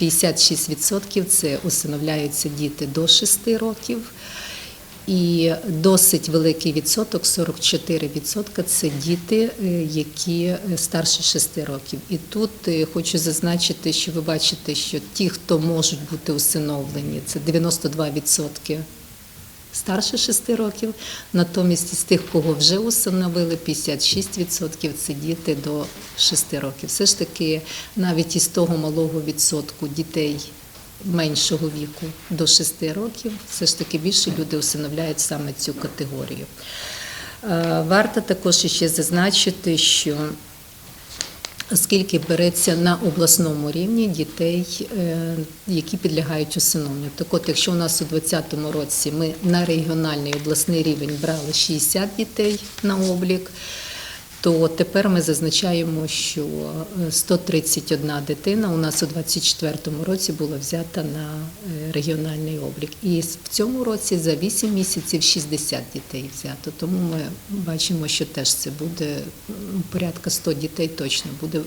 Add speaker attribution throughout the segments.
Speaker 1: 56% це усиновляються діти до 6 років. І досить великий відсоток, 44% це діти, е, які е, старше 6 років. І тут е, хочу зазначити, що ви бачите, що ті, хто можуть бути усиновлені, це 92% старше 6 років. Натомість із тих, кого вже усиновили, 56% це діти до 6 років. Все ж таки, навіть із того малого відсотку дітей меншого віку до 6 років, все ж таки більше люди усиновляють саме цю категорію. Е, Варто також ще зазначити, що оскільки береться на обласному рівні дітей, е, які підлягають усиновленню. Так от, якщо у нас у 2020 році ми на регіональний обласний рівень брали 60 дітей на облік, то тепер ми зазначаємо, що е, 131 дитина у нас у 2024 році була взята на е, регіональний облік. І в цьому році за 8 місяців 60 дітей взято. Тому ми бачимо, що теж це буде порядка 100 дітей точно буде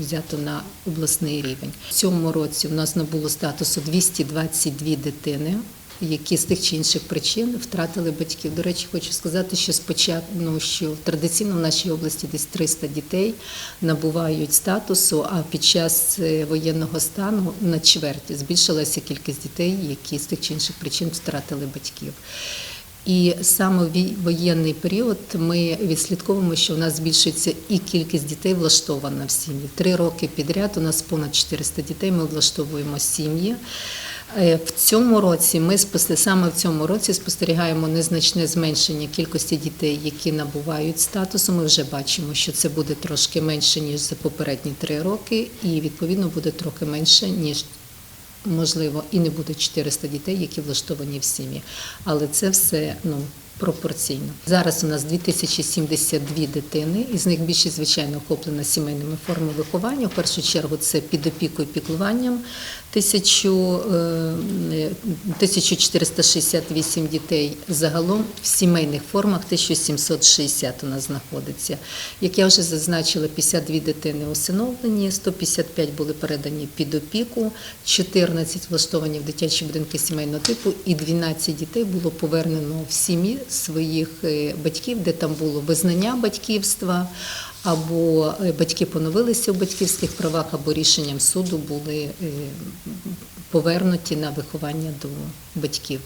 Speaker 1: взято на обласний рівень. В цьому році у нас набуло статусу 222 дитини які з тих чи інших причин втратили батьків. До речі, хочу сказати, що спочатку ну, що традиційно в нашій області десь 300 дітей набувають статусу, а під час е, воєнного стану на чверть збільшилася кількість дітей, які з тих чи інших причин втратили батьків. І саме в воєнний період ми відслідковуємо, що у нас збільшується і кількість дітей влаштована в сім'ї. Три роки підряд у нас понад 400 дітей. Ми влаштовуємо сім'ї. Е, В цьому році ми саме в цьому році спостерігаємо незначне зменшення кількості дітей, які набувають статусу. Ми вже бачимо, що це буде трошки менше ніж за попередні три роки, і відповідно буде трохи менше ніж можливо, і не буде 400 дітей, які влаштовані в сім'ї. Але це все ну, пропорційно. Зараз у нас 2072 дитини, із них більшість, звичайно, охоплена сімейними формами виховання. В першу чергу це під опікою піклуванням. 1000, е, 1468 дітей загалом в сімейних формах 1760 у нас знаходиться. Як я вже зазначила, 52 дитини усиновлені, 155 були передані під опіку, 14 влаштовані в дитячі будинки сімейного типу, і 12 дітей було повернено в сім'ї своїх е, батьків, де там було визнання батьківства, або е, батьки поновилися у батьківських правах, або рішенням суду були е, повернуті на виховання до батьків.